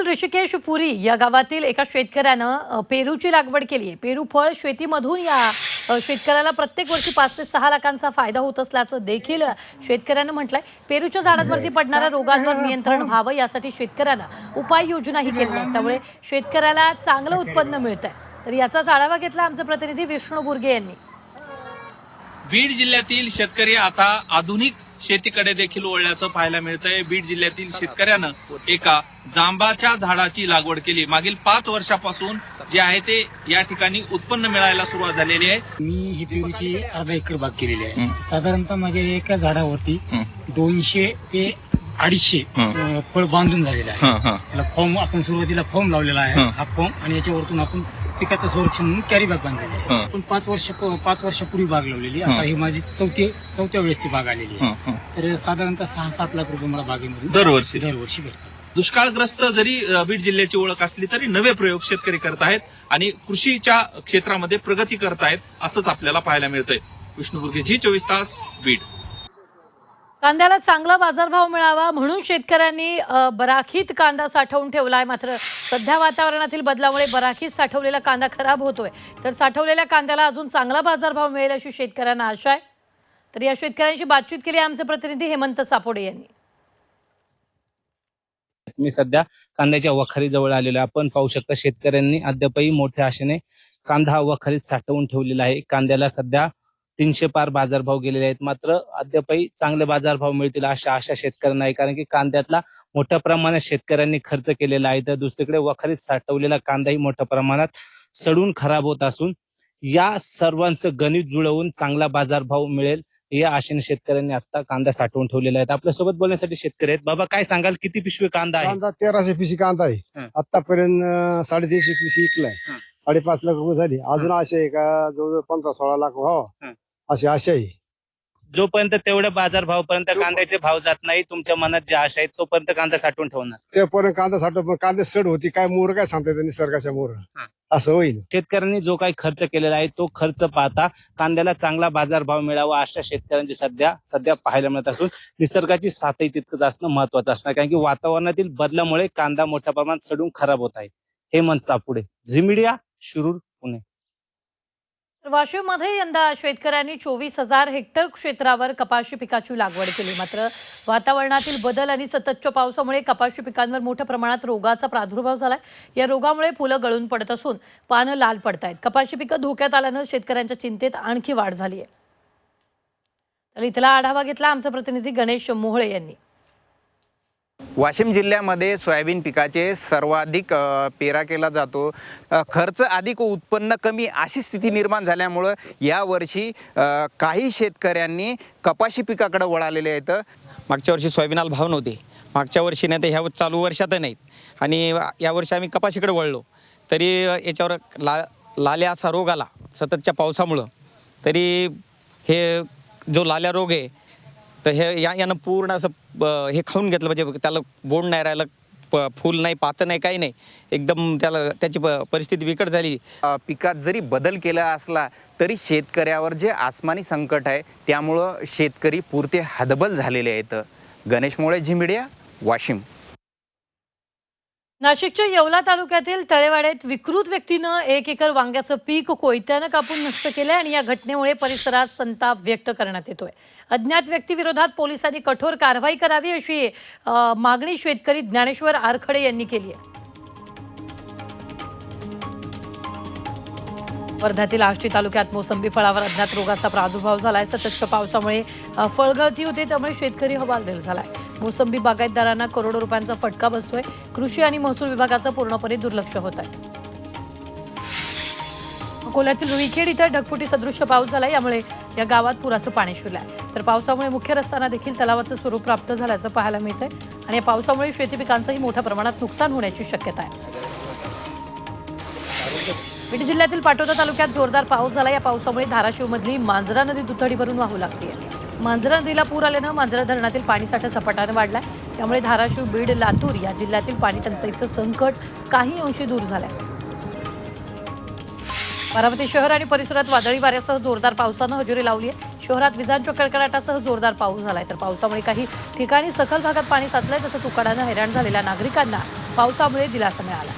बीडमधील ऋषिकेश पुरी या गावातील एका शेतकऱ्यानं पेरूची लागवड केली आहे. पेरू फळ शेतीमधून या शेतकऱ्याला प्रत्येक वर्षी पाच ते सहा लाखांचा फायदा होत असल्याचं देखील शेतकऱ्यानं म्हटलंय. पेरूच्या झाडांवरती पडणाऱ्या रोगांवर नियंत्रण व्हावं यासाठी शेतकऱ्यानं उपाययोजनाही केल्या त्यामुळे शेतकऱ्याला चांगलं उत्पन्न मिळत आहे तर याचाच आढावा घेतला आमचे प्रतिनिधी विष्णू बुर्गे यांनी. बीड जिल्ह्यातील शेतकरी आता आधुनिक शेतीकडे देखील वळल्याचं पाहायला मिळतंय. बीड जिल्ह्यातील शेतकऱ्यानं एका जांबाच्या झाडाची लागवड केली. मागील पाच वर्षापासून जे आहे ते या ठिकाणी उत्पन्न मिळायला सुरुवात झालेली आहे. मी ही पेरूची अर्धा एकर बाग केलेली आहे. साधारणतः माझ्या एका झाडावरती. दोनशे ते अडीचशे फळ बांधून झालेलं आहे. त्याला फॉर्म आपण सुरुवातीला फॉर्म लावलेला आहे. हं. हा फॉर्म आणि याच्यावरतून आपण पिकाचं संरक्षण म्हणून कॅरी बाग बांधलेली आहे. हं. आपण पाच वर्ष पाच वर्षापूर्वी बाग लावलेली. आता ही. माझी चौथी चौथ्या वेळेसची बाग आलेली आहे. तर साधारणतः सहा सात लाख रुपये मला बागेमधून दरवर्षी. दरवर्षी भेटतात. दुष्काळग्रस्त जरी अ, बीड जिल्ह्याची ओळख असली तरी नवे प्रयोग शेतकरी करत आहेत आणि कृषीच्या क्षेत्रामध्ये प्रगती करतायत असंच आपल्याला पाहायला मिळतंय. विष्णू बुर्गे जी चोवीस तास बीड. कांद्याला चांगला बाजारभाव मिळावा म्हणून शेतकऱ्यांनी बराखीत कांदा साठवून ठेवला आहे मात्र सध्या वातावरणातील बदलामुळे बराखीत साठवलेला कांदा खराब होतोय. तर साठवलेल्या कांद्याला अजून चांगला बाजारभाव मिळेल अशी शेतकऱ्यांना आशा आहे. तर या शेतकऱ्यांशी बातचीत केली आमचे प्रतिनिधी हेमंत सापोडे यांनी. मी सध्या कांद्याच्या वखारी जवळ आलेलो आहे. आपण पाहू शकता शेतकऱ्यांनी अद्यापही मोठ्या आशेने कांदा हा वखारीत साठवून ठेवलेला आहे. कांद्याला सध्या तीनशे पार बाजारभाव गेलेले आहेत. मात्र अद्यापही चांगले बाजारभाव मिळतील अशा आशा शेतकऱ्यांना आहे कारण की कांद्यातला मोठ्या प्रमाणात शेतकऱ्यांनी खर्च केलेला आहे. तर दुसरीकडे वखारीत साठवलेला कांदाही मोठ्या प्रमाणात सडून खराब होत असून या सर्वांचं गणित जुळवून चांगला बाजारभाव मिळेल या आशेने शेतकऱ्यांनी आता कांदा साठवून ठेवलेला आहे. आपल्यासोबत बोलण्यासाठी शेतकरी आहेत. बाबा काय सांगाल? किती पिशवी कांदा आहे? कांदा तेराशे पिशी कांदा आहे. आतापर्यंत साडेतीनशे पिशी विकलाय. साडेपाच लाख रुपये झाली. अजून आहे का? जवळजवळ पंधरा सोळा लाख. व्हावं हं. अशी आशा आहे. जोपर्यंत तेवढ्या बाजारभावापर्यंत कांद्याचे भाव जात नाही तुमच्या मनात जे आशा आहेत तोपर्यंत कांदा साठवून ठेवणार. तेपर्यंत कांदा साठव पण कांदे सड होती काय मोर काय सांगता येतं निसर्गाच्या मोर? हं. असं होईल. शेतकऱ्यांनी जो काही खर्च केलेला आहे तो खर्च पाहता कांद्याला चांगला बाजारभाव मिळावा अशा शेतकऱ्यांची सध्या सध्या पाहायला मिळत असून निसर्गाची साथही तितकंच असणं महत्वाचं असणार कारण की वातावरणातील बदलामुळे कांदा मोठ्या प्रमाणात सडून खराब होत आहे. हेमंत सापुडे झी मीडिया शिरूर पुणे वाशिममध्ये यंदा शेतकऱ्यांनी चोवीस हजार हेक्टर क्षेत्रावर कपाशी पिकाची लागवड केली. मात्र वातावरणातील बदल आणि सततच्या पावसामुळे कपाशी पिकांवर मोठ्या प्रमाणात रोगाचा प्रादुर्भाव झाला या रोगामुळे फुलं गळून पडत असून पानं लाल पडत आहेत कपाशी पिकं धोक्यात आल्यानं शेतकऱ्यांच्या चिंतेत आणखी वाढ झाली आहे तर इथला आढावा घेतला आमचा प्रतिनिधी गणेश मोहळे यांनी. वाशिम जिल्ह्यामध्ये सोयाबीन पिकाचे सर्वाधिक पेरा केला जातो. खर्च अधिक उत्पन्न कमी अशी स्थिती निर्माण झाल्यामुळं यावर्षी काही शेतकऱ्यांनी कपाशी पिकाकडे वळालेले आहेत. मागच्या वर्षी सोयाबीनाला भाव नव्हते. मागच्या वर्षी नाही तर ह्या चालू वर्षात नाहीत. आणि यावर्षी आम्ही कपाशीकडे वळलो. तरी याच्यावर ला लाल्या असा रोग आला सततच्या पावसामुळं. तरी हे जो लाल्या रोग आहे तर हे या यानं पूर्ण असं हे खाऊन घेतलं म्हणजे त्याला बोंड नाही राहिलं प फूल नाही पातं नाही काही नाही. एकदम त्याला त्याची प- परिस्थिती बिकट झाली. पिकात जरी बदल केला असला तरी शेतकऱ्यावर जे आसमानी संकट आहे त्यामुळं शेतकरी पुरते हदबल झालेले आहेत. गणेश मोळे झिमिडिया वाशिम. नाशिकच्या येवला तालुक्यातील तळेवाड्यात विकृत व्यक्तीनं एक एकर वांग्याचं पीक कोयत्यानं कापून नष्ट केलंय आणि या घटनेमुळे परिसरात संताप व्यक्त करण्यात येतोय. अज्ञात व्यक्तीविरोधात पोलिसांनी कठोर कारवाई करावी अशी मागणी शेतकरी ज्ञानेश्वर आरखडे यांनी केली आहे. वर्ध्यातील आष्टी तालुक्यात मोसंबी फळावर अज्ञात रोगाचा प्रादुर्भाव झालाय. सततच्या पावसामुळे फळगळती होते त्यामुळे शेतकरी हवालदिल झालाय. मोसंबी बागायतदारांना करोडो रुपयांचा फटका बसतोय. कृषी आणि महसूल विभागाचं पूर्णपणे दुर्लक्ष होत आहे. अकोल्यातील रुईखेड इथं ढगफुटी सदृश्य पाऊस झाला यामुळे या गावात पुराचं पाणी शिरलंय. तर पावसामुळे मुख्य रस्त्यांना देखील तलावाचं स्वरूप प्राप्त झाल्याचं पाहायला मिळतंय. आणि या पावसामुळे शेती पिकांचंही मोठ्या प्रमाणात नुकसान होण्याची शक्यता आहे. बीड जिल्ह्यातील पाटोदा तालुक्यात जोरदार पाऊस झाला या पावसामुळे धाराशिवमधली मांजरा नदी दुथडी भरून वाहू लागली आहे. मांजरा नदीला पूर आल्यानं मांजरा धरणातील पाणीसाठा झपाट्यानं वाढलाय. त्यामुळे धाराशिव बीड लातूर या जिल्ह्यातील पाणी टंचाईचं संकट काही अंशी दूर झालंय. बारामती शहर आणि परिसरात वादळी वाऱ्यासह जोरदार पावसानं हजेरी लावली आहे शहरात विजांच्या कडकडाटासह जोरदार पाऊस झालाय. तर पावसामुळे काही ठिकाणी सखल भागात पाणी साचलंय तसंच उकाड्यानं हैराण झालेल्या नागरिकांना पावसामुळे दिलासा मिळाला.